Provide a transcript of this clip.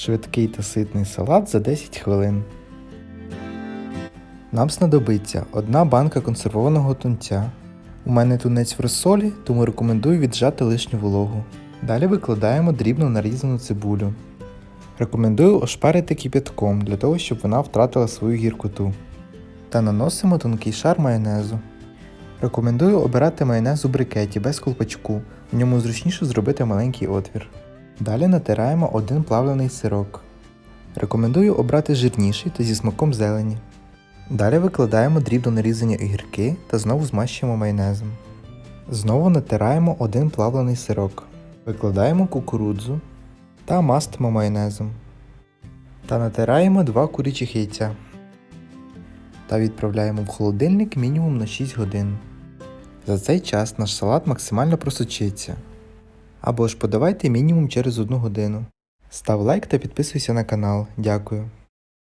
Швидкий та ситний салат за 10 хвилин. Нам знадобиться одна банка консервованого тунця. У мене тунець в розсолі, тому рекомендую віджати лишню вологу. Далі викладаємо дрібно нарізану цибулю. Рекомендую ошпарити кип'ятком для того, щоб вона втратила свою гіркоту. Та наносимо тонкий шар майонезу. Рекомендую обирати майонез у брикеті без колпачку, в ньому зручніше зробити маленький отвір. Далі натираємо один плавлений сирок. Рекомендую обрати жирніший та зі смаком зелені. Далі викладаємо дрібно нарізані огірки та знову змащуємо майонезом. Знову натираємо один плавлений сирок. Викладаємо кукурудзу та мастимо майонезом. Та натираємо два курячих яйця. Та відправляємо в холодильник мінімум на 6 годин. За цей час наш салат максимально просочиться. Або ж подавайте мінімум через 1 годину. Став лайк та підписуйся на канал. Дякую.